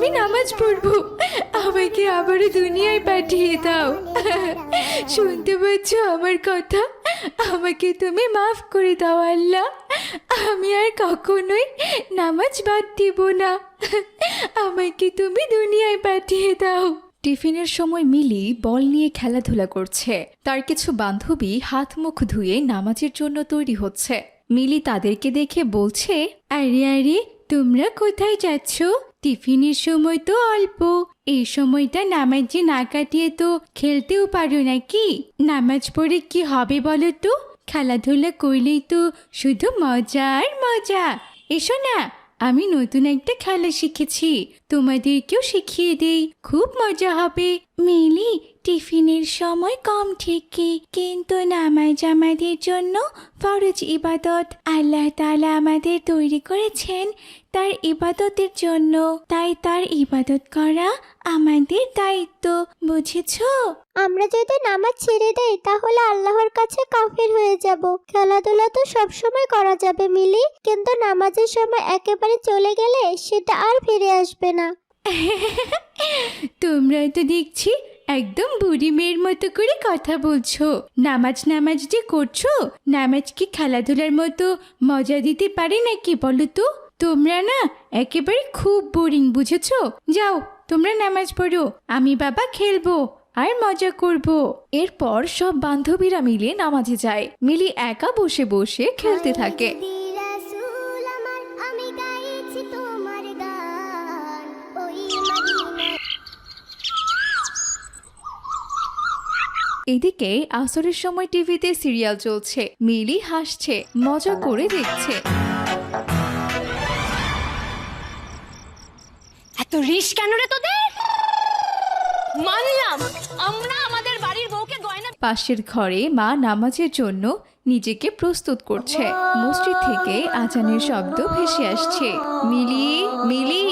আমি নামাজ পড়ব। আমাকে আবারও দুনিয়ায় পাঠিয়ে দাও। শুনতে পাচ্ছ আমার কথা? আমাকে তুমি মাফ করে দাও, আল্লাহ। আমি আর কখনোই নামাজ বাদ দিব না। আমাকে তুমি দুনিয়ায় পাঠিয়ে দাও। টিফিনের সময় মিলি বল নিয়ে খেলাধুলা করছে। তার কিছু বান্ধবী হাত মুখ ধুয়ে নামাজের জন্য তৈরি হচ্ছে। মিলি তাদেরকে দেখে বলছে, আরে আরে, তোমরা কোথায় যাচ্ছ? টিফিনের সময় তো অল্প। এই সময়টা নামাজে না কাটিয়ে তো খেলতেও পারো নাকি নামাজ পড়ে কি হবে বলো তো? খেলাধুলা করলেই তো শুধু মজা আর মজা। এসো না, আমি নতুন একটা খেলা শিখেছি। তোমাদেরকেও শিখিয়ে দেই, খুব মজা হবে। মিলি টিফিনের সময় কম ঠিকই কিন্তু নামাজ আমাদের জন্য ফরজ ইবাদত। আল্লাহ তাআলা আমাদের তৈরি করেছেন তার ইবাদতের জন্য। তাই তার ইবাদত করা আমাদের দায়িত্ব বুঝেছ? আমরা যদি নামাজ ছেড়ে দেই তাহলে আল্লাহর কাছে কাফের হয়ে যাব। খেলাধুলা তো সবসময় করা যাবে মিলি। কিন্তু নামাজের সময় একেবারে চলে গেলে সেটা আর ফিরে আসবে না। তোমরা তো দেখছি একদম বুড়ি মেয়ের মতো করে কথা বলছো। নামাজ নামাজ যে করছ, নামাজ কি খেলাধুলার মতো মজা দিতে পারে নাকি বলো তো? তোমরা না একেবারে খুব বোরিং বুঝেছ? যাও, তোমরা নামাজ পড়ো, আমি বাবা খেলব আর মজা করব। এরপর সব বান্ধবীরা মিলে নামাজে যায়, মিলি একা বসে বসে খেলতে থাকে। এদিকে আসরের সময় টিভিতে সিরিয়াল চলছে। মিলি হাসছে মজা করে দেখছে। এত রিস কেন রে তোদের? মানলাম আমরা আমাদের বাড়ির বউকে গয়না পাশের ঘরে মা নামাজের জন্য নিজেকে প্রস্তুত করছে। মসজিদ থেকে আজানের শব্দ ভেসে আসছে। মিলি মিলি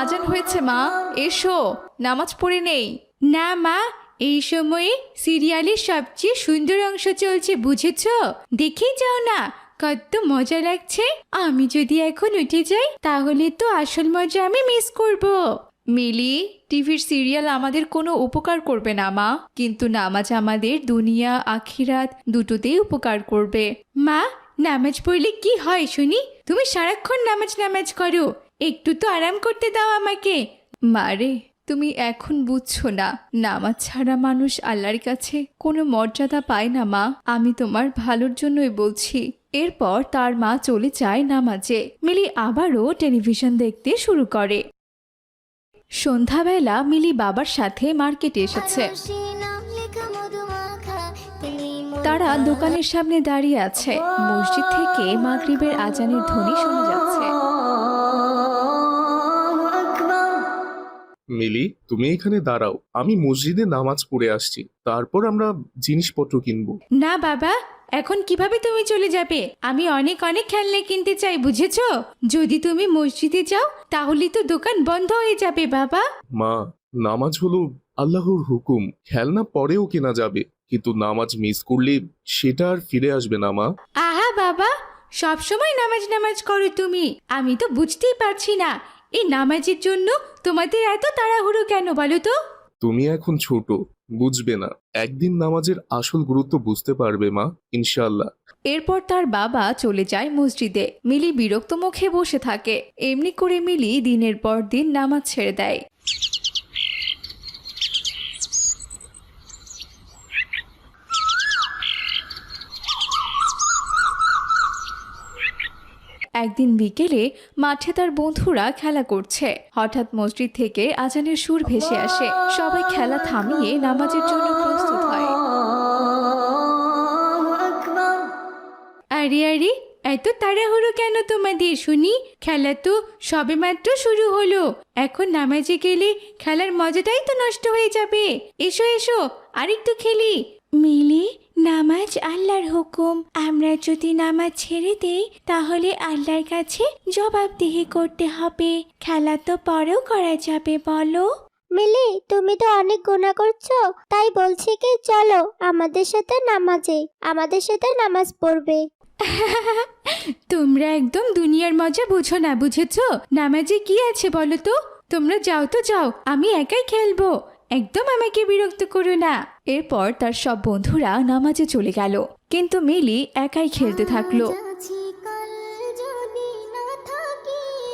আজান হয়েছে মা এসো নামাজ পড়ে নেই। না মা এই সময়ে সিরিয়ালের সবচেয়ে সুন্দর অংশ চলছে, বুঝেছ? দেখেই যাও না, কত মজা লাগছে। আমি যদি এখন উঠে যাই, তাহলে তো আসল মজা আমি মিস করব। মিলি, টিভির সিরিয়াল আমাদের কোনো উপকার করবে না, মা। কিন্তু নামাজ আমাদের দুনিয়া, আখিরাত দুটোতেই উপকার করবে। মা, নামাজ পড়লে কি হয় শুনি? তুমি সারাক্ষণ নামাজ নামাজ করো। একটু তো আরাম করতে দাও আমাকে। মারে তুমি এখন বুঝছ না। নামাজ ছাড়া মানুষ আল্লাহর কাছে কোনো মর্যাদা পায় না, মা। আমি তোমার ভালোর জন্যই বলছি। এরপর তার মা চলে যায় নামাজে। মিলি আবারও টেলিভিশন দেখতে শুরু করে। সন্ধ্যাবেলা মিলি বাবার সাথে মার্কেটে এসেছে। তারা দোকানের সামনে দাঁড়িয়ে আছে। মসজিদ থেকে মাগরিবের আজানের ধ্বনি শোনা যাচ্ছে। মিলি তুমি এখানে দাঁড়াও। আমি মসজিদে নামাজ পড়ে আসছি। তারপর আমরা জিনিসপত্র কিনবো। না বাবা এখন কীভাবে তুমি চলে যাবে? আমি অনেক অনেক খেলনা কিনতে চাই বুঝেছ? যদি তুমি মসজিদে যাও তাহলে তো দোকান বন্ধ হয়ে যাবে বাবা। মা নামাজ হলো আল্লাহর হুকুম। খেলনা পরেও কেনা যাবে। কিন্তু নামাজ মিস করলে সেটা আর ফিরে আসবে না মা। আহা বাবা সব সময় নামাজ নামাজ করো তুমি। আমি তো বুঝতেই পারছি না। এই নামাজের জন্য তোমাদের এত তাড়াহুড়ো কেন বলো তো? তুমি এখন ছোট বুঝবে না। একদিন নামাজের আসল গুরুত্ব বুঝতে পারবে মা ইনশাল্লাহ এরপর তার বাবা চলে যায় মসজিদে। মিলি বিরক্ত মুখে বসে থাকে। এমনি করে মিলি দিনের পর দিন নামাজ ছেড়ে দেয়। একদিন বিকেলে মাঠে তার বন্ধুরা খেলা করছে। হঠাৎ মসজিদ থেকে আজানের সুর ভেসে আসে। সবাই খেলা থামিয়ে নামাজের জন্য প্রস্তুত হয়। আরে আরে, এত তাড়াহুড়ো কেন তোমাদের? শুনি, খেলা তো সবেমাত্র শুরু হলো। এখন নামাজে গেলে খেলার মজাটাই তো নষ্ট হয়ে যাবে। এসো এসো, আরেকটু খেলি। মিলি নামাজ আল্লাহর হুকুম। আমরা যদি নামাজ ছেড়ে দেই তাহলে আল্লাহর কাছে জবাবদিহি করতে হবে। খেলা তো পরেও করা যাবে বলো। মিলি তুমি তো অনেক গুণা করছ। তাই বলছি কি চলো আমাদের সাথে নামাজে। আমাদের সাথে নামাজ পড়বে। তোমরা একদম দুনিয়ার মজা বুঝো না বুঝেছ? নামাজে কি আছে বলো তো? তোমরা যাও তো যাও আমি একাই খেলব। একদম আমাকে বিরক্ত করো না। এরপর তার সব বন্ধুরা নামাজে চলে গেল। কিন্তু মিলি একাই খেলতে থাকল।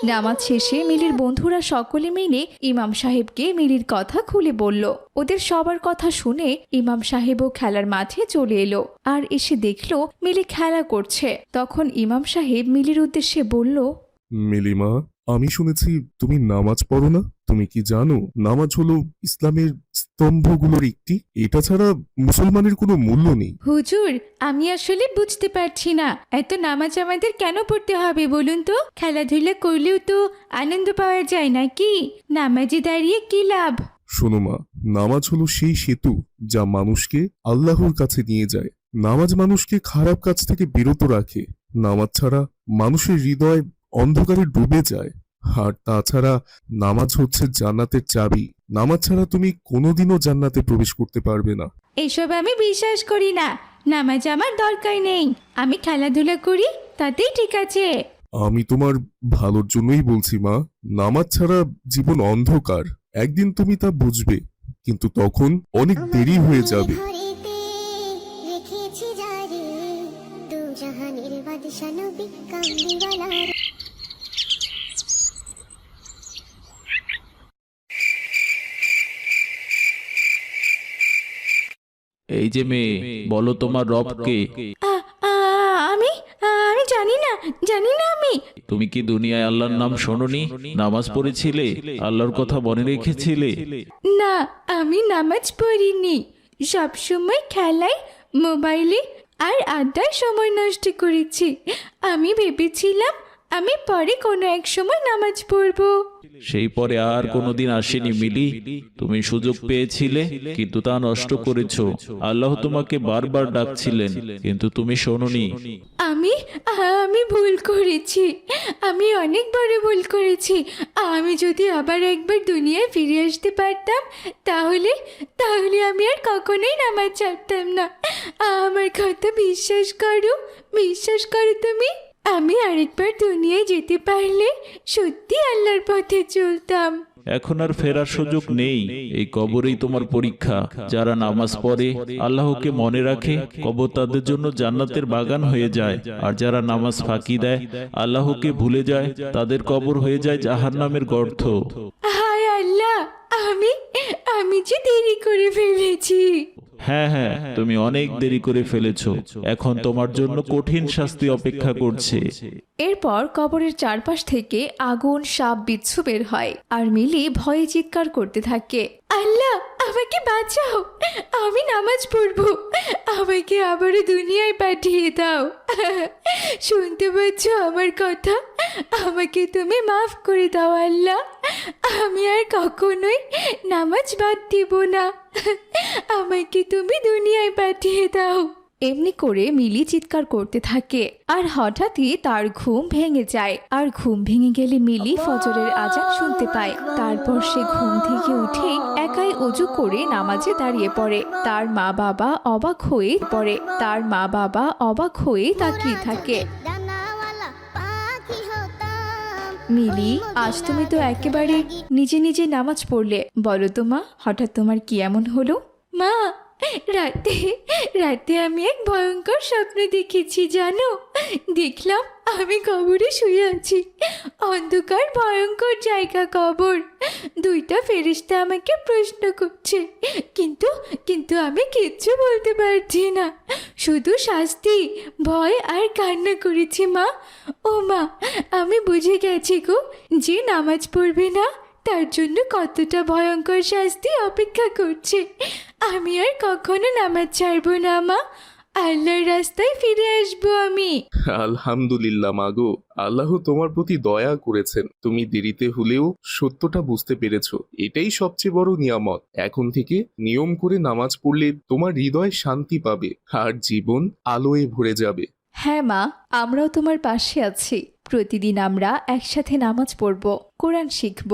নামাজ শেষে মিলির বন্ধুরা সকলে মিলে ইমাম সাহেবকে মিলির কথা খুলে বলল। ওদের সবার কথা শুনে ইমাম সাহেবও খেলার মাঠে চলে এলো। আর এসে দেখল মিলি খেলা করছে। তখন ইমাম সাহেব মিলির উদ্দেশ্যে বলল মিলিমা আমি শুনেছি তুমি নামাজ পড়ো না। তুমি কি জানো নামাজ হলো ইসলামের স্তম্ভগুলোর একটি। এটা ছাড়া মুসলমানের কোনো মূল্য নেই। হুজুর আমি আসলে বুঝতে পারছি না। এত নামাজ আমাদের কেন পড়তে হবে বলুন তো? খেলাধুলা করলেও তো আনন্দ পাওয়া যায় না কি নামাজে দাঁড়িয়ে কি লাভ? শোনো মা নামাজ হলো সেই সেতু যা মানুষকে আল্লাহর কাছে নিয়ে যায়। নামাজ মানুষকে খারাপ কাজ থেকে বিরত রাখে। নামাজ ছাড়া মানুষের হৃদয় অন্ধকারে ডুবে যায়। আর তাছাড়া নামাজ হচ্ছে জান্নাতের চাবি। নামাজ ছাড়া তুমি কোনোদিনও জান্নাতে প্রবেশ করতে পারবে না। এসব আমি বিশ্বাস করি না। নামাজ আমার দরকার নেই। আমি খেলাধুলা করি তাতেই ঠিক আছে। আমি তোমার ভালোর জন্যই বলছি মা। নামাজ ছাড়া জীবন অন্ধকার। একদিন তুমি তা বুঝবে কিন্তু তখন অনেক দেরি হয়ে যাবে। রেখেছি জারি দু জাহানের বাদশা নবী কামলিওয়ালা এই যে মেয়ে বলো তোমার রবকে আমি? আমি জানি না জানি না আমি। তুমি কি দুনিয়ায় আল্লাহর নাম শোনোনি? নামাজ পড়েছিলে? আল্লাহর কথা মনে রেখেছিলে? না আমি নামাজ পড়িনি। সবসময় খেলায় মোবাইলে আর আড্ডায় সময় নষ্ট করেছি। আমি ভেবেছিলাম আমি পরে কোনো এক সময় নামাজ পড়ব। সেই পরে আর কোনোদিন আসেনি মিলি। তুমি সুযোগ পেয়েছিলে, কিন্তু তা নষ্ট করেছ। আল্লাহ তোমাকে বারবার ডাকছিলেন, কিন্তু তুমি শোনোনি। আমি আমি ভুল করেছি। আমি অনেক বড় ভুল করেছি। আমি যদি আবার একবার দুনিয়ায় ফিরে আসতে পারতাম, তাহলে তাহলে আমি আর কখনোই নামাজ ছাড়তাম না। আমার কথা বিশ্বাস করো বিশ্বাস করো তুমি। আমি আরেকবার দুনিয়ায় যেতে পারলে সত্যি আল্লাহর পথে চলতাম। এখন আর ফেরার সুযোগ নেই। এই কবরেই তোমার পরীক্ষা। যারা নামাজ পড়ে আল্লাহকে মনে রাখে কবর তাদের জন্য জান্নাতের বাগান হয়ে যায়। আর যারা নামাজ ফাঁকি দেয় আল্লাহকে ভুলে যায় তাদের কবর হয়ে যায় জাহান্নামের গর্ত। হায় আল্লাহ আমি আমি যে দেরি করে ফেলেছি। হ্যাঁ হ্যাঁ তুমি অনেক দেরি করে ফেলেছ। এখন তোমার জন্য কঠিন শাস্তি অপেক্ষা করছে। এরপর কবরের চারপাশ থেকে আগুন, সাপ, বিচ্ছু বের হয় আর মিলি ভয়ে চিৎকার করতে থাকে। আল্লাহ, আমাকে বাঁচাও। আমি নামাজ পড়ব। আমাকে আবারও দুনিয়ায় পাঠিয়ে দাও। শুনতে পাচ্ছ আমার কথা? আমাকে তুমি মাফ করে দাও, আল্লাহ। আমি আর কখনোই নামাজ বাদ দিব না। আমাকে তুমি দুনিয়ায় পাঠিয়ে দাও। এমনি করে মিলি চিৎকার করতে থাকে আর হঠাৎই তার ঘুম ভেঙে যায়। আর ঘুম ভেঙে গেলে মিলি ফজরের আজান শুনতে পায়। তারপর সে ঘুম থেকে উঠে একাই অজু করে নামাজে দাঁড়িয়ে পড়ে। তার মা বাবা অবাক হয়ে পড়ে। তার মা বাবা অবাক হয়ে তাকিয়ে থাকে। মিলি, আজ তুমি তো একেবারে নিজে নিজে নামাজ পড়লে। বলো তো মা, হঠাৎ তোমার কি এমন হলো? মা, রাতে রাতে আমি এক ভয়ঙ্কর স্বপ্ন দেখেছি, জানো? দেখলাম আমি কবরে শুয়ে আছি। অন্ধকার, ভয়ঙ্কর জায়গা কবর। দুইটা ফেরিস্তা আমাকে প্রশ্ন করছে। কিন্তু কিন্তু আমি কিচ্ছু বলতে পারছি না। শুধু শাস্তি, ভয় আর কান্না করেছি মা। ও মা, আমি বুঝে গেছি গো, যে নামাজ পড়বে না, তার জন্য কতটা ভয়ঙ্কর শাস্তি অপেক্ষা করছে। আমি আর কখনো নামাজ ছাড়বো না মা। আল্লাহর রাস্তায় ফিরে আসব আমি। আলহামদুলিল্লাহ মাগো আল্লাহ তোমার প্রতি দয়া করেছেন। তুমি দেরিতে হলেও সত্যটা বুঝতে পেরেছ। এটাই সবচেয়ে বড় নিয়ামত। এখন থেকে নিয়ম করে নামাজ পড়লে তোমার হৃদয় শান্তি পাবে আর জীবন আলোয় ভরে যাবে। হ্যাঁ মা আমরাও তোমার পাশে আছি। প্রতিদিন আমরা একসাথে নামাজ পড়ব কোরআন শিখব।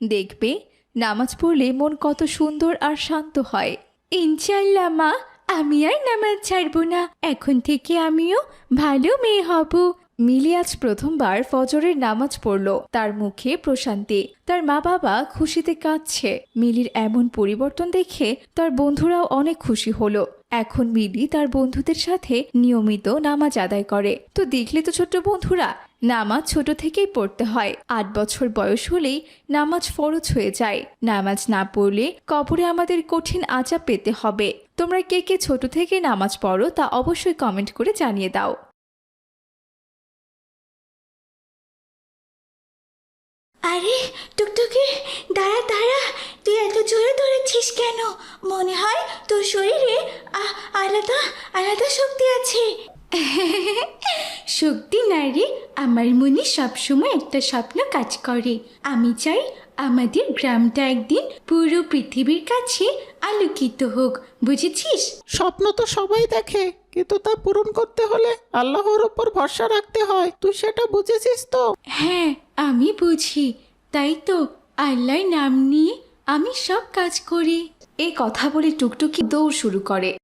দেখবে নামাজ পড়লে মন কত সুন্দর আর শান্ত হয়। ইনশাল্লাহ মা। আমি আর নামাজ ছাড়বো না। এখন থেকে আমিও ভালো মেয়ে হব। মিলি আজ প্রথমবার ফজরের নামাজ পড়ল। তার মুখে প্রশান্তি। তার মা বাবা খুশিতে কাঁদছে। মিলির এমন পরিবর্তন দেখে তার বন্ধুরাও অনেক খুশি হলো। এখন মিলি তার বন্ধুদের সাথে নিয়মিত নামাজ আদায় করে। তো দেখলে তো ছোট্ট বন্ধুরা, নামাজ ছোট থেকেই পড়তে হয়। আট বছর বয়স হলেই নামাজ ফরজ হয়ে যায়। নামাজ না পড়লে কবরে আমাদের কঠিন আচাপ পেতে হবে। তোমরা কে কে ছোট থেকে নামাজ পড়ো তা অবশ্যই কমেন্ট করে জানিয়ে দাও। আরে, টুকটুকি, দাঁড়া দাঁড়া। তুই এত জোরে ধরেছিস কেন? মনে হয় তোর শরীরে আলাদা আলাদা শক্তি আছে। শক্তি নারী আমার মনে সবসময় একটা স্বপ্ন কাজ করে। আমি চাই আমাদের গ্রামটা একদিন পুরো পৃথিবীর কাছে আলোকিত হোক। বুঝেছিস? স্বপ্ন তো সবাই দেখে কিন্তু তা পূরণ করতে হলে আল্লাহর ওপর ভরসা রাখতে হয়। তুই সেটা বুঝেছিস তো? হ্যাঁ আমি বুঝি। তাই তো আল্লাহর নাম নিয়ে আমি সব কাজ করি। এই কথা বলে টুকটুকি দৌড় শুরু করে।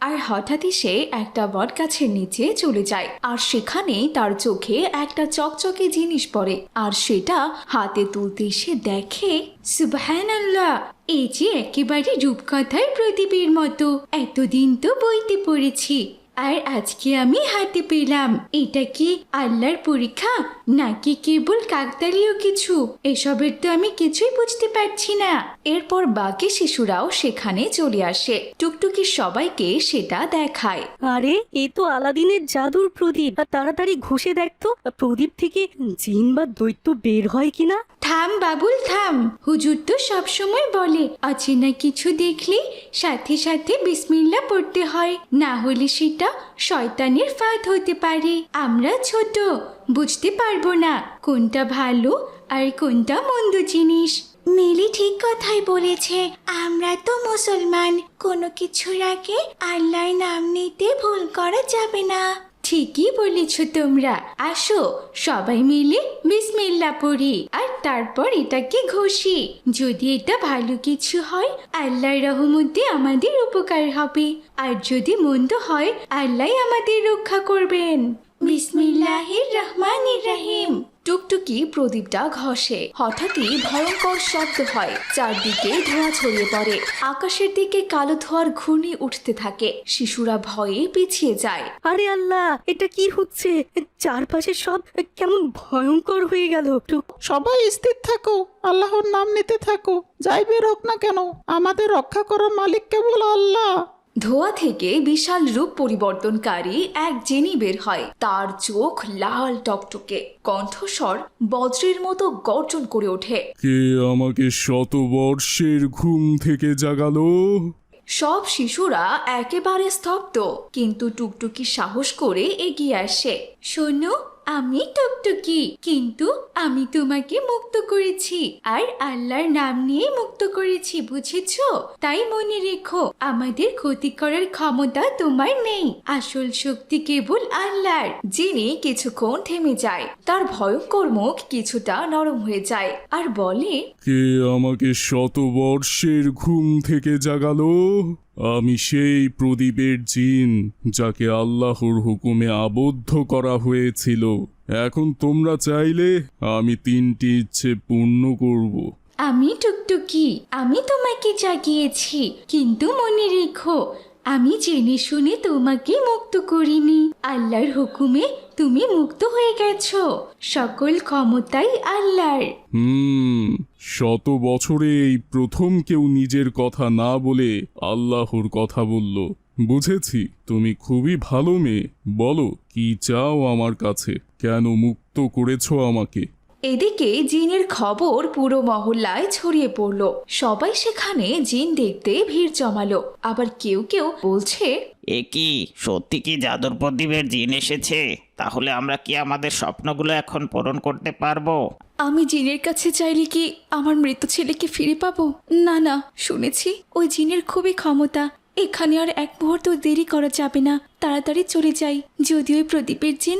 আর হঠাৎই সে একটা বট গাছের নিচে চলে যায়। আর সেখানে তার চোখে একটা চকচকে জিনিস পড়ে। আর সেটা হাতে তুলতে সে দেখে সুবহান আল্লাহ এই যে একেবারে রূপকথার প্রদীপের মতো। এতদিন তো বইতে পড়েছি। আর আজকে আমি হাতে পেলাম। এটা কি আল্লাহর পরীক্ষা? নাকি কেবল কাকতালীয় কিছু? এসবের তো আমি কিছুই বুঝতে পারছি না। এরপর বাকি শিশুরাও সেখানে চলে আসে। টুকটুকি সবাইকে সেটা দেখায়। আরে এ তো আলাদিনের জাদুর প্রদীপ। আর তাড়াতাড়ি ঘষে দেখতো প্রদীপ থেকে জিন বা দৈত্য বের হয় কিনা? থাম বাবুল থাম। হুজুর তো সবসময় বলে অচেনা কিছু দেখলে সাথে সাথে বিসমিল্লা পড়তে হয়। না হলে সেটা শয়তানের ফাঁদ হতে পারে। আমরা ছোট, বুঝতে পারব না কোনটা ভালো আর কোনটা মন্দ জিনিস। মিলি ঠিক কথাই বলেছে, আমরা তো মুসলমান, কোনো কিছুর আগে আল্লাহর নাম নিতে ভুল করা যাবে না। ঠিকই বলেছ তোমরা। আসো, সবাই মিলে বিসমিল্লা পড়ি, আর তারপর এটাকে ঘষি। যদি এটা ভালো কিছু হয়, আল্লাহর রহমতে আমাদের উপকার হবে। আর যদি মন্দ হয় আল্লাহ আমাদের রক্ষা করবেন। বিসমিল্লাহির রহমানির রহিম। টুকটুকি প্রদীপটা ঘষে। হঠাৎই ভয়ঙ্কর শব্দ হয়। চারদিকে ধোঁয়া ছড়িয়ে পড়ে। আকাশের দিকে কালো ধোঁয়ার ঘূর্ণি উঠতে থাকে। শিশুরা ভয়ে পিছিয়ে যায়। আরে আল্লাহ এটা কি হচ্ছে? চারপাশে সব কেমন ভয়ঙ্কর হয়ে গেল। টুক সবাই স্থির থাকো। আল্লাহর নাম নিতে থাকো। যাই বের হোক না কেন। আমাদের রক্ষা করার মালিক কেবল আল্লাহ। ধোয়া থেকে বিশাল রূপ পরিবর্তনকারী এক জেনি বের হয়। তার চোখ লাল টকটকে কণ্ঠস্বর বজ্রের মতো গর্জন করে ওঠে। কে আমাকে শত বর্ষের ঘুম থেকে জাগালো? সব শিশুরা একেবারে স্তব্ধ কিন্তু টুকটুকি সাহস করে এগিয়ে আসে। শোনো আমি টুকটুকি, কিন্তু আমি তোমাকে মুক্ত করেছি। আর আল্লাহর নাম নিয়ে মুক্ত করেছি, বুঝেছ? তাই মনে রেখো, আমাদের ক্ষতি করার ক্ষমতা তোমার নেই। আসল শক্তি কেবল আল্লাহর, যিনি কিছুক্ষণ থেমে যায়। তার ভয়ঙ্কর মুখ কিছুটা নরম হয়ে যায় আর বলে, কে আমাকে শত বর্ষের ঘুম থেকে জাগালো? আমি সেই প্রদীপের জিন যাকে আল্লাহর হুকুমে আবদ্ধ করা হয়েছিল। এখন তোমরা চাইলে আমি তিনটি ইচ্ছে পূর্ণ করব। আমি টুকটুকি, আমি তোমাকে জাগিয়েছি, কিন্তু মনে রেখো আমি জেনে শুনে তোমাকে মুক্ত করিনি। আল্লাহর হুকুমে তুমি মুক্ত হয়ে গেছো। সকল ক্ষমতাই আল্লাহর। হুম, শত বছরে এই প্রথম কেউ নিজের কথা না বলে আল্লাহর কথা বলল। বুঝেছি, তুমি খুবই ভালো মেয়ে। বলো, কি চাও আমার কাছে? কেন মুক্ত করেছ আমাকে? এদিকে জিনের খবর পুরো মহল্লায় ছড়িয়ে পড়ল। সবাই সেখানে জিন দেখতে ভিড় জমালো। আবার কেউ কেউ বলছে এ কি? সত্যি কি জাদুর প্রদীপের জিন এসেছে? তাহলে আমরা কি আমাদের স্বপ্নগুলো এখন পূরণ করতে পারব? আমি জিনের কাছে চাইলে কি আমার মৃত ছেলেকে ফিরে পাবো? না না শুনেছি ওই জিনের খুবই ক্ষমতা। এখানে আর এক মুহূর্ত দেরি করা যাবে না। তাড়াতাড়ি চলে যাই। যদি ওই প্রদীপের জিন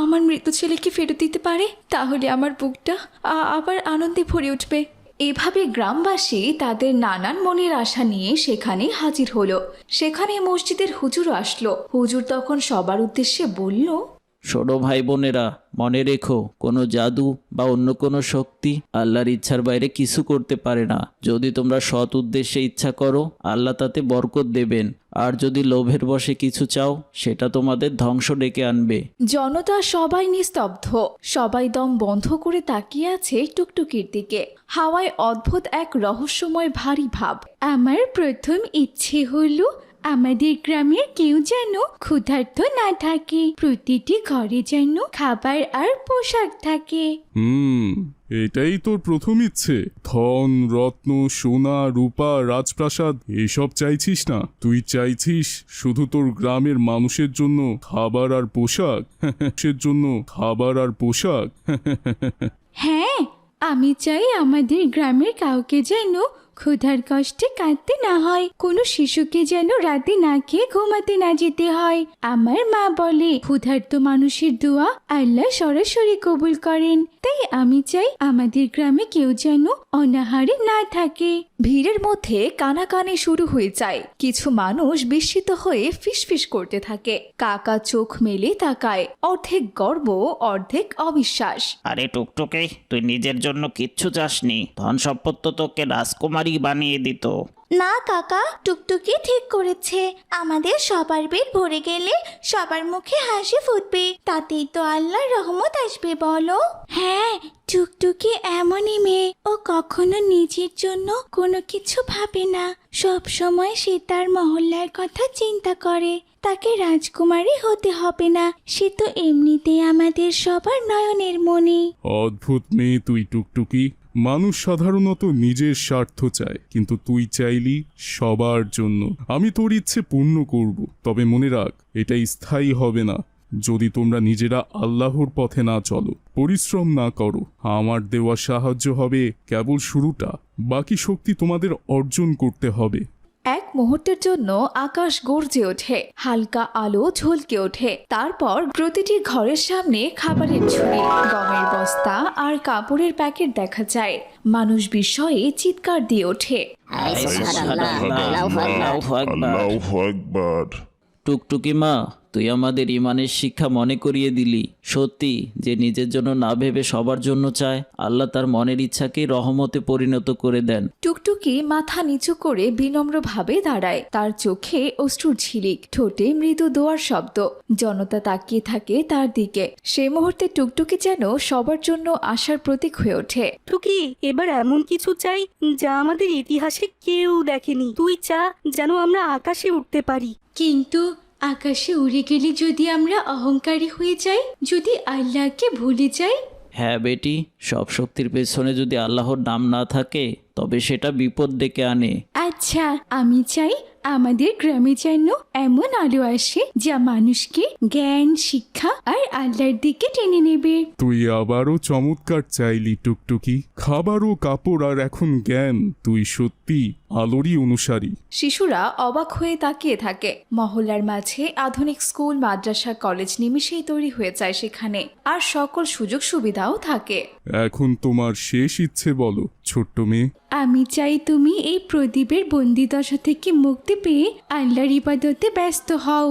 আমার মৃত ছেলেকে ফেরত দিতে পারে, তাহলে আমার বুকটা আবার আনন্দে ভরে উঠবে। এভাবে গ্রামবাসী তাদের নানান মনের আশা নিয়ে সেখানে হাজির হলো। সেখানে মসজিদের হুজুর আসলো। হুজুর তখন সবার উদ্দেশ্যে বলল শোনো ভাই বোনেরা মনে রেখো, কোনো জাদু বা অন্য কোনো শক্তি আল্লাহর ইচ্ছার বাইরে কিছু করতে পারে না। যদি তোমরা সৎ উদ্দেশ্যে ইচ্ছা করো, আল্লাহ তাতে বরকত দেবেন। আর যদি লোভের বশে কিছু চাও, সেটা তোমাদের ধ্বংস ডেকে আনবে। জনতা সবাই নিস্তব্ধ। সবাই দম বন্ধ করে তাকিয়ে আছে টুকটুকির দিকে। হাওয়ায় অদ্ভুত এক রহস্যময় ভারী ভাব। আমার প্রথম ইচ্ছে হলো আমাদের গ্রামের কেউ যেন ক্ষুধার্ত না থাকে। প্রতিটি ঘরে যেন খাবার আর পোশাক থাকে। হুম এটাই তোর প্রথম ইচ্ছে। ধন রত্ন সোনা রূপা রাজপ্রাসাদ এসব চাইছিস না? তুই চাইছিস শুধু তোর গ্রামের মানুষের জন্য খাবার আর পোশাক? সে জন্য খাবার আর পোশাক? হ্যাঁ আমি চাই আমাদের গ্রামের কাউকে যেন ক্ষুধার কষ্টে কাঁদতে না হয়। কোনো শিশুকে যেন রাতে না খেয়ে ঘুমাতে না যেতে হয়। আমার মা বলে, ক্ষুধার্ত মানুষের দোয়া আল্লাহ সরাসরি কবুল করেন। তাই আমি চাই আমাদের গ্রামে কেউ যেন অনাহারে না থাকে। ভিড়ের মধ্যে কানাকানি শুরু হয়ে যায়। কিছু মানুষ বিস্মিত হয়ে ফিসফিস করতে থাকে। কাকা চোখ মেলে তাকায়। অর্ধেক গর্ব, অর্ধেক অবিশ্বাস। আরে টুকটুকে, তুই নিজের জন্য কিচ্ছু চাসনি। ধন সম্পদ তো তোকে রাজকুমারী বানিয়ে দিত। না কাকা টুকটুকি ঠিক করেছে। আমাদের সবার পেট ভরে গেলে সবার মুখে হাসি ফুটবে। তাতেই তো আল্লাহর রহমত আসবে বলো। হ্যাঁ টুকটুকি এমনই মেয়ে। ও কখনো নিজের জন্য কোনো কিছু ভাবে না। সব সময় সে তার মহল্লার কথা চিন্তা করে। তাকে রাজকুমারী হতে হবে না। সে তো এমনিতেই আমাদের সবার নয়নের মনে অদ্ভুত মেয়ে তুই টুকটুকি। মানুষ সাধারণত নিজের স্বার্থ চায়, কিন্তু তুই চাইলি সবার জন্য। আমি তোর ইচ্ছে পূর্ণ করব, তবে মনে রাখ এটা স্থায়ী হবে না। যদি তোমরা নিজেরা আল্লাহর পথে না চলো, পরিশ্রম না করো, আমার দেওয়া সাহায্য হবে কেবল শুরুটা, বাকি শক্তি তোমাদের অর্জন করতে হবে। এক মুহূর্তের জন্য আকাশ গর্জে ওঠে হালকা আলো ঝলকে ওঠে তারপর প্রতিটি ঘরের সামনে খাবারের ঝুড়ি গমের বস্তা আর কাপড়ের প্যাকেট দেখা যায় মানুষ বিস্ময়ে চিৎকার দিয়ে ওঠে টুকটুকি মা তুই আমাদের ইমানের শিক্ষা মনে করিয়ে দিলি। সত্যি যে নিজের জন্য না ভেবে সবার জন্য চায় আল্লাহ তার মনের ইচ্ছাকে রহমতে পরিণত করে দেন। টুকটুকি মাথা নিচু করে বিনম্রভাবে দাঁড়ায়। তার চোখে অশ্রুর ঝিলিক ঠোঁটে মৃদু দোয়ার শব্দ। জনতা তাকিয়ে থাকে তার দিকে। সে মুহূর্তে টুকটুকি যেন সবার জন্য আশার প্রতীক হয়ে ওঠে। টুকি এবার এমন কিছু চাই যা আমাদের ইতিহাসে কেউ দেখেনি। তুই চা যেন আমরা আকাশে উঠতে পারি। কিন্তু আকাশে উড়ে গেলে যদি আমরা অহংকারী হয়ে যাই, যদি আল্লাহকে ভুলে যাই? হ্যাঁ বেটি, সব শক্তির পেছনে যদি আল্লাহর নাম না থাকে তবে সেটা বিপদ ডেকে আনে। আচ্ছা আমি চাই আমাদের গ্রামে যেন এমন আলো আসে যা মানুষকে জ্ঞান শিক্ষা আর আল্লাহর দিকে টেনে নেবে। তুই আবারও চমৎকার চাইলি টুকটুকি। খাবার ও কাপড় আর এখন জ্ঞান তুই সত্যি আলোরই অনুসারী। শিশুরা অবাক হয়ে তাকিয়ে থাকে। মহল্লার মাঝে আধুনিক স্কুল মাদ্রাসা কলেজ নিমিশেই তৈরি হয়ে যায় সেখানে। আর সকল সুযোগ সুবিধাও থাকে। এখন তোমার শেষ ইচ্ছে বলো ছোট্ট মেয়ে। আমি চাই তুমি এই প্রদীপের বন্দিদশা থেকে মুক্তি পেয়ে আল্লাহর ইবাদতে ব্যস্ত হও।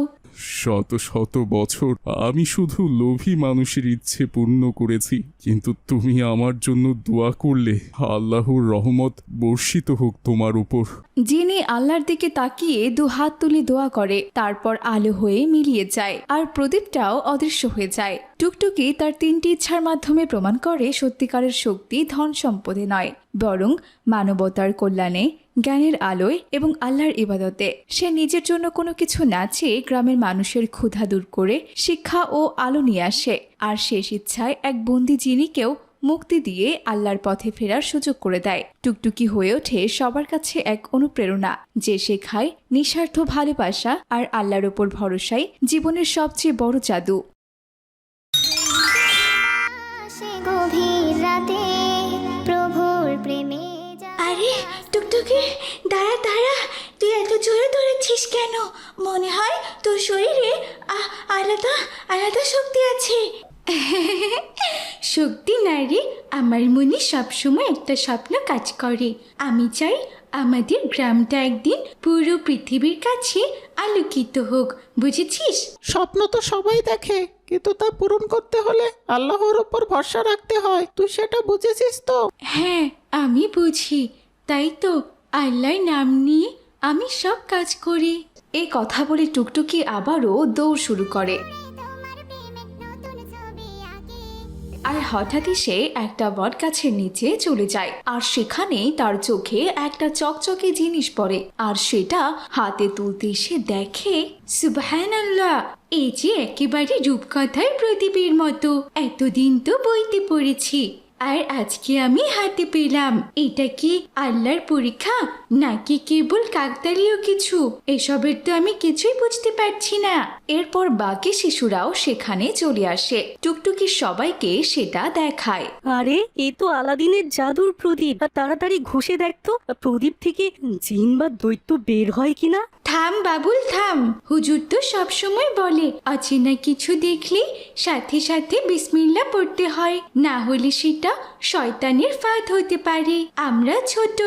শত শত বছর আমি শুধু লোভী মানুষের ইচ্ছে পূর্ণ করেছি কিন্তু তুমি আমার জন্য দোয়া করলে আল্লাহর রহমত বর্ষিত হোক তোমার উপর। যিনি আল্লাহর দিকে তাকিয়ে দু হাত তুলে দোয়া করে তারপর আলো হয়ে মিলিয়ে যায় আর প্রদীপটাও অদৃশ্য হয়ে যায়। টুকটুকি তার তিনটি ইচ্ছার মাধ্যমে প্রমাণ করে সত্যিকারের শক্তি ধন সম্পদে নয়। বরং মানবতার কল্যাণে, জ্ঞানের আলোয় এবং আল্লাহর ইবাদতে। সে নিজের জন্য কোনো কিছু না চেয়ে গ্রামের মানুষের ক্ষুধা দূর করে শিক্ষা ও আলো নিয়ে আসে। আর শেষ ইচ্ছায় এক বন্দি জিনিকেও মুক্তি দিয়ে আল্লাহর পথে ফেরার সুযোগ করে দেয়। টুকটুকি হয়ে ওঠে সবার কাছে এক অনুপ্রেরণা, যে শেখায় নিঃস্বার্থ ভালোবাসা আর আল্লাহর ওপর ভরসাই জীবনের সবচেয়ে বড় জাদু। টুকটুকি দাঁড়া দাঁড়া। তুই এত জোরে দৌড়াচ্ছিস কেন? মনে হয় তোর শরীরে আ- আলাদা আলাদা শক্তি আছে। শক্তি নারী আমার মনে সবসময় একটা স্বপ্ন কাজ করে। আমি চাই আমাদের গ্রামটা একদিন পুরো পৃথিবীর কাছে আলোকিত হোক বুঝেছিস? স্বপ্ন তো সবাই দেখে কিন্তু তা পূরণ করতে হলে আল্লাহর ওপর ভরসা রাখতে হয়। তুই সেটা বুঝেছিস তো? হ্যাঁ আমি বুঝি। তাই তো আল্লাহর নাম নিয়ে আমি সব কাজ করি। এই কথা বলে টুকটুকি আবারও দৌড় শুরু করে। আর হঠাৎই সে একটা বট গাছের নিচে চলে যায়। আর সেখানে তার চোখে একটা চকচকে জিনিস পড়ে। আর সেটা হাতে তুলতে সে দেখে সুবহান আল্লাহ এই যে একেবারে রূপকথার প্রদীপের মতো। এতদিন তো বইতে পড়েছি। আর আজকে আমি হাতে পেলাম। এটা কি আল্লাহর পরীক্ষা? নাকি কেবল কাকতালীয় কিছু? এসবের তো আমি কিছুই বুঝতে পারছি না। এরপর বাকি শিশুরাও সেখানে চলে আসে। টুকটুকি সবাইকে সেটা দেখায়। আরে, এ তো আলাদিনের জাদুর প্রদীপ। তাড়াতাড়ি ঘষে দেখতো প্রদীপ থেকে জিন বা দৈত্য বের হয় কিনা? থাম বাবুল, থাম। হুজুর তো সবসময় বলে, অচেনা কিছু দেখলে সাথে সাথে বিসমিল্লা পড়তে হয়। না হলে সেটা শয়তানের ফাঁদ হতে পারে। আমরা ছোট,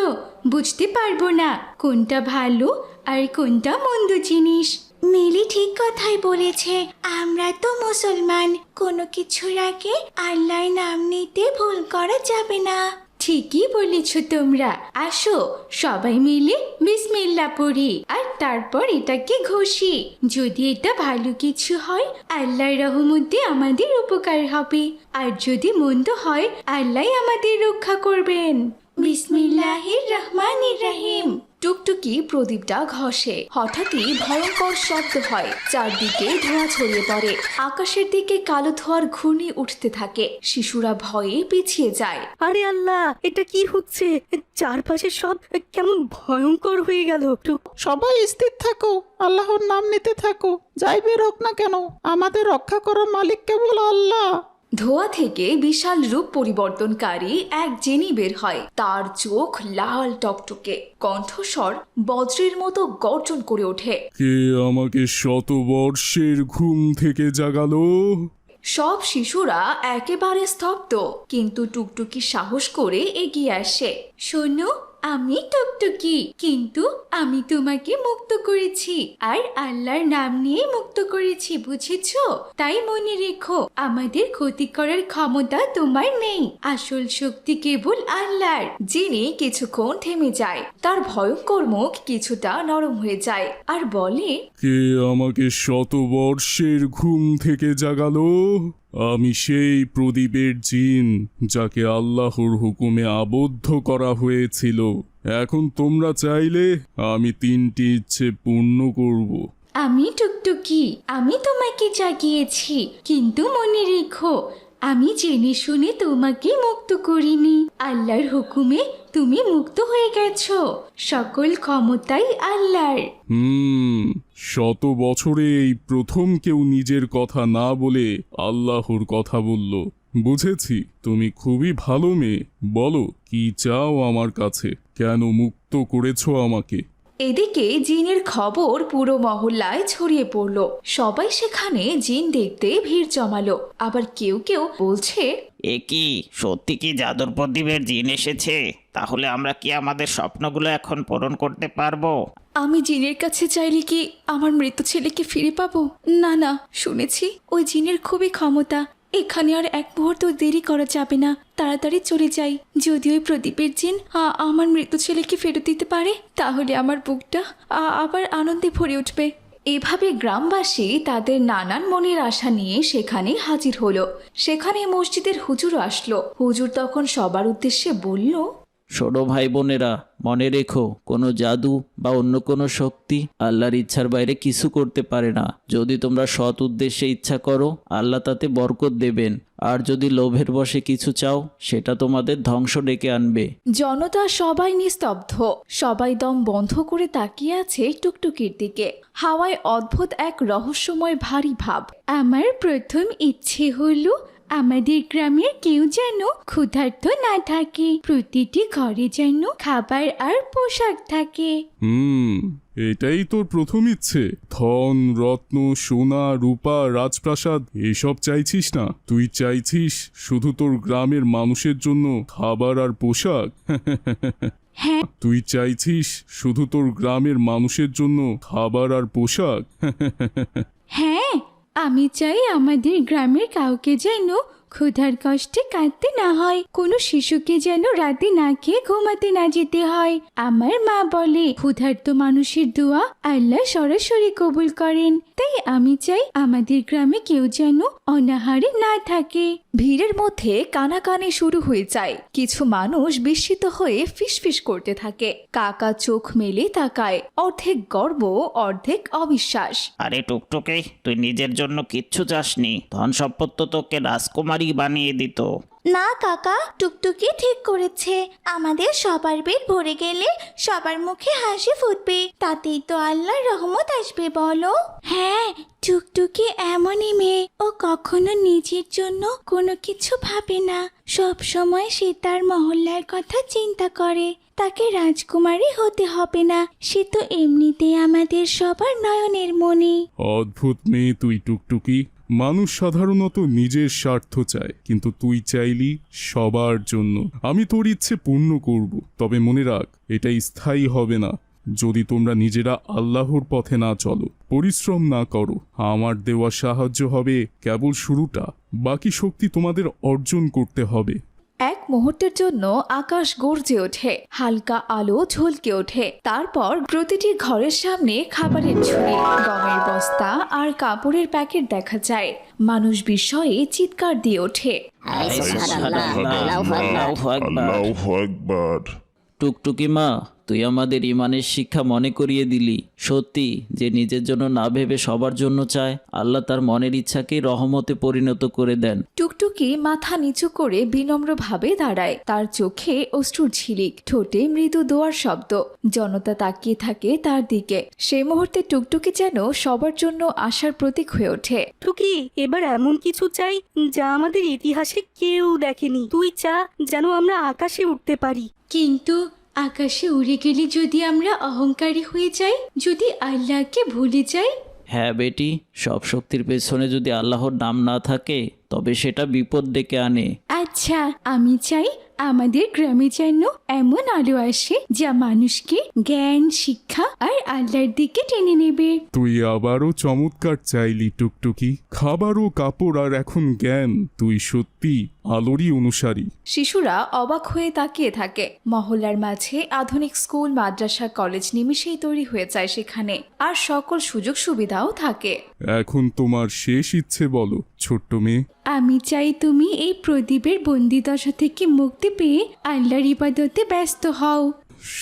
বুঝতে পারব না কোনটা ভালো আর কোনটা মন্দ জিনিস। মিলি ঠিক কথাই বলেছে, আমরা তো মুসলমান। কোনো কিছুর আগে আল্লাহর নাম নিতে ভুল করা যাবে না। ঠিকই বলেছ তোমরা। আসো, সবাই মিলে বিসমিল্লা পড়ি, আর তারপর এটাকে ঘষি। যদি এটা ভালো কিছু হয়, আল্লাহর রহমতে আমাদের উপকার হবে। আর যদি মন্দ হয় আল্লাহ আমাদের রক্ষা করবেন। বিসমিল্লাহির রহমান রহিম। টুকটুকি প্রদীপটা ঘষে। হঠাৎই ভয়ঙ্কর শব্দ হয়। চারদিকে ধোঁয়া ছড়িয়ে পড়ে। আকাশের দিকে কালো ধোঁয়ার ঘূর্ণি উঠতে থাকে। শিশুরা ভয়ে পিছিয়ে যায়। আরে আল্লাহ এটা কি হচ্ছে? চারপাশে সব কেমন ভয়ঙ্কর হয়ে গেল। টুক সবাই স্থির থাকো। আল্লাহর নাম নিতে থাকো। যাই বের হোক না কেন আমাদের রক্ষা করার মালিক কেবল আল্লাহ। ধোয়া থেকে বিশাল রূপ পরিবর্তনকারী এক জেনি বের হয়। তার চোখ লাল টকটকে কণ্ঠস্বর বজ্রের মতো গর্জন করে ওঠে। কে আমাকে শতবর্ষের ঘুম থেকে জাগালো? সব শিশুরা একেবারে স্তব্ধ কিন্তু টুকটুকি সাহস করে এগিয়ে আসে। শোনো আমি টুকটুকি, কিন্তু আমি তোমাকে মুক্ত করেছি। আর আল্লাহর নাম নিয়ে মুক্ত করেছি, বুঝেছ? তাই মনে রেখো, আমাদের ক্ষতি করার ক্ষমতা তোমার নেই। আসল শক্তি কেবল আল্লাহর জেনে কিছুক্ষণ থেমে যায়। তার ভয়ঙ্কর মুখ কিছুটা নরম হয়ে যায়, আর বলে, কে আমাকে শতবর্ষের ঘুম থেকে জাগালো? আমি সেই প্রদীপের জিন যাকে আল্লাহর হুকুমে আবদ্ধ করা হয়েছিল। এখন তোমরা চাইলে আমি তিনটি ইচ্ছে পূর্ণ করব। আমি টুকটুকি, আমি তোমাকে জাগিয়েছি, কিন্তু মনে রেখো, আমি জেনে শুনে তোমাকে মুক্ত করিনি। আল্লাহর হুকুমে তুমি মুক্ত হয়ে গেছো। সকল ক্ষমতাই আল্লাহর। হুম শত বছরে এই প্রথম কেউ নিজের কথা না বলে আল্লাহর কথা বলল। বুঝেছি তুমি খুবই ভালো মেয়ে। বলো কি চাও আমার কাছে? কেন মুক্ত করেছ আমাকে? এদিকে জিনের খবর পুরো মহল্লায় ছড়িয়ে পড়ল। সবাই সেখানে জিন দেখতে ভিড় জমালো। আবার কেউ কেউ বলছে এ কি? সত্যি কি জাদুর প্রদীপের জিন এসেছে? তাহলে আমরা কি আমাদের স্বপ্নগুলো এখন পূরণ করতে পারব? আমি জিনের কাছে চাইলে কি আমার মৃত ছেলেকে ফিরে পাবো? না না, শুনেছি ওই জিনের খুবই ক্ষমতা। এখানে আর এক মুহূর্ত দেরি করা যাবে না। তাড়াতাড়ি চলে যাই। যদি ওই প্রদীপের জিন আমার মৃত ছেলেকে ফেরত দিতে পারে, তাহলে আমার বুকটা আবার আনন্দে ভরে উঠবে। এভাবে গ্রামবাসী তাদের নানান মনের আশা নিয়ে সেখানে হাজির হলো। সেখানে মসজিদের হুজুর আসলো। হুজুর তখন সবার উদ্দেশ্যে বলল ছোট ভাই বোনেরা, মনে রেখো, কোনো জাদু বা অন্য কোনো শক্তি আল্লাহর ইচ্ছার বাইরে কিছু করতে পারে না। যদি তোমরা সৎ উদ্দেশ্যে ইচ্ছা করো, আল্লাহ তাতে বরকত দেবেন। আর যদি লোভের বশে কিছু চাও, সেটা তোমাদের ধ্বংস ডেকে আনবে। জনতা সবাই নিস্তব্ধ। সবাই দম বন্ধ করে তাকিয়ে আছে টুকটুকির দিকে। হাওয়ায় অদ্ভুত এক রহস্যময় ভারী ভাব। আমার প্রথম ইচ্ছে হলো আমাদের গ্রামের কেউ যেন ক্ষুধার্ত না থাকে। প্রতিটি ঘরে যেন খাবার আর পোশাক থাকে। হুম এটাই তোর প্রথম ইচ্ছে। ধন রত্ন সোনা রূপা রাজপ্রাসাদ এসব চাইছিস না? তুই চাইছিস শুধু তোর গ্রামের মানুষের জন্য খাবার আর পোশাক? হ্যাঁ। তুই চাইছিস শুধু তোর গ্রামের মানুষের জন্য খাবার আর পোশাক? হ্যাঁ আমি চাই আমাদের গ্রামের কাউকে যেন ক্ষুধার কষ্টে কাঁদতে না হয়। কোনো শিশুকে যেন রাতে না খেয়ে ঘুমাতে না যেতে হয়। আমার মা বলে ক্ষুধার্ত মানুষের দোয়া আল্লাহ সরাসরি কবুল করেন। তাই আমি চাই আমাদের গ্রামে কেউ যেন অনাহারে না থাকে। ভিড়ের মধ্যে কানাকানি শুরু হয়ে যায়। কিছু মানুষ বিস্মিত হয়ে ফিসফিস করতে থাকে। কাকা চোখ মেলে তাকায়। অর্ধেক গর্ব অর্ধেক অবিশ্বাস। আরে টুকটুকে তুই নিজের জন্য কিচ্ছু চাসনি। ধন সম্পদ তো তোকে রাজকুমারী বানিয়ে দিত। না কাকা টুকটুকি ঠিক করেছে। আমাদের সবার পেট ভরে গেলে সবার মুখে হাসি ফুটবে। তাতেই তো আল্লাহর রহমত আসবে বলো। হ্যাঁ টুকটুকি এমনই মেয়ে। ও কখনো নিজের জন্য কোনো কিছু ভাবে না। সব সময় সে তার মহল্লার কথা চিন্তা করে। তাকে রাজকুমারী হতে হবে না। সে তো এমনিতেই আমাদের সবার নয়নের মনে অদ্ভুত মেয়ে তুই টুকটুকি। মানুষ সাধারণত নিজের স্বার্থ চায়, কিন্তু তুই চাইলি সবার জন্য। আমি তোর ইচ্ছে পূর্ণ করব, তবে মনে রাখ এটা স্থায়ী হবে না। যদি তোমরা নিজেরা আল্লাহর পথে না চলো, পরিশ্রম না করো, আমার দেওয়া সাহায্য হবে কেবল শুরুটা, বাকি শক্তি তোমাদের অর্জন করতে হবে। এক মুহূর্তের জন্য আকাশ গর্জে ওঠে হালকা আলো ঝলকে ওঠে। তারপর প্রতিটি ঘরের সামনে খাবারের ঝুড়ি গমের বস্তা আর কাপড়ের প্যাকেট দেখা যায়। মানুষ বিস্ময়ে চিৎকার দিয়ে ওঠে। টুকটুকি মা তুই আমাদের ইমানের শিক্ষা মনে করিয়ে দিলি। সত্যি যে নিজের জন্য না ভেবে সবার জন্য চায় আল্লাহ তার মনের ইচ্ছাকে রহমতে পরিণত করে দেন। টুকটুকি মাথা নিচু করে বিনম্রভাবে দাঁড়ায়। তার চোখে অশ্রুর ঝিলিক ঠোঁটে মৃদু দোয়ার শব্দ। জনতা তাকিয়ে থাকে তার দিকে। সে মুহূর্তে টুকটুকি যেন সবার জন্য আশার প্রতীক হয়ে ওঠে। টুকি এবার এমন কিছু চাই যা আমাদের ইতিহাসে কেউ দেখেনি। তুই চা যেন আমরা আকাশে উঠতে পারি। কিন্তু আকাশে উড়ে গেলে যদি আমরা অহংকারী হয়ে যাই যদি আল্লাহকে ভুলে যাই? হ্যাঁ বেটি সব শক্তির পেছনে যদি আল্লাহর নাম না থাকে তবে সেটা বিপদ ডেকে আনে। আচ্ছা আমি চাই আমাদের গ্রামে যেন এমন আলো আসে যা মানুষকে জ্ঞান শিক্ষা আর আল্লাহর দিকে টেনে নেবে। তুই আবারও চমৎকার চাইলি টুকটুকি। খাবার ও কাপড় আর এখন জ্ঞান তুই সত্যি আলোরই অনুসারী। শিশুরা অবাক হয়ে তাকিয়ে থাকে। মহল্লার মাঝে আধুনিক স্কুল মাদ্রাসা কলেজ নিমিশেই তৈরি হয়ে যায় সেখানে। আর সকল সুযোগ সুবিধাও থাকে। এখন তোমার শেষ ইচ্ছে বলো ছোট্ট মেয়ে। আমি চাই তুমি এই প্রদীপের বন্দিদশা থেকে মুক্তি পেয়ে আল্লাহর ইবাদতে ব্যস্ত হও।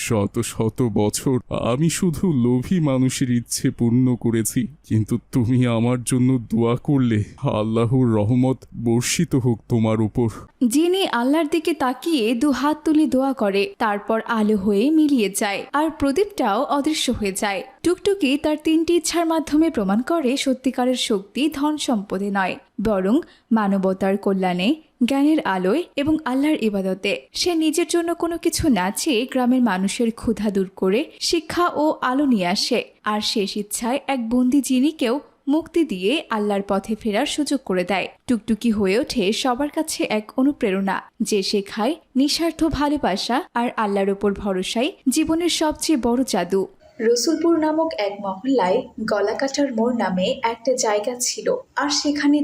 শত শত বছর আমি শুধু লোভী মানুষের ইচ্ছে পূর্ণ করেছি, কিন্তু তুমি আমার জন্য দোয়া করলে আল্লাহর রহমত বর্ষিত হোক তোমার উপর। যিনি আল্লাহর দিকে তাকিয়ে দু হাত তুলে দোয়া করে, তারপর আলো হয়ে মিলিয়ে যায় আর প্রদীপটাও অদৃশ্য হয়ে যায়। টুকটুকি তার তিনটি ইচ্ছার মাধ্যমে প্রমাণ করে সত্যিকারের শক্তি ধন সম্পদে নয়, বরং মানবতার কল্যাণে জ্ঞানের আলোয় এবং আল্লাহর ইবাদতে। সে নিজের জন্য কোনো কিছু না চেয়ে গ্রামের মানুষের ক্ষুধা দূর করে শিক্ষা ও আলো নিয়ে আসে। আর শেষ ইচ্ছায় এক বন্দি জিনিকেও মুক্তি দিয়ে আল্লাহর পথে ফেরার সুযোগ করে দেয়। টুকটুকি হয়ে ওঠে সবার কাছে এক অনুপ্রেরণা, যে শেখায় নিঃস্বার্থ ভালোবাসা আর আল্লাহর ওপর ভরসাই জীবনের সবচেয়ে বড় জাদু। রসুলপুর নামক এক মহল্লায় গলাকাটার মোড় নামে একটা জায়গা ছিল, আর সেখানে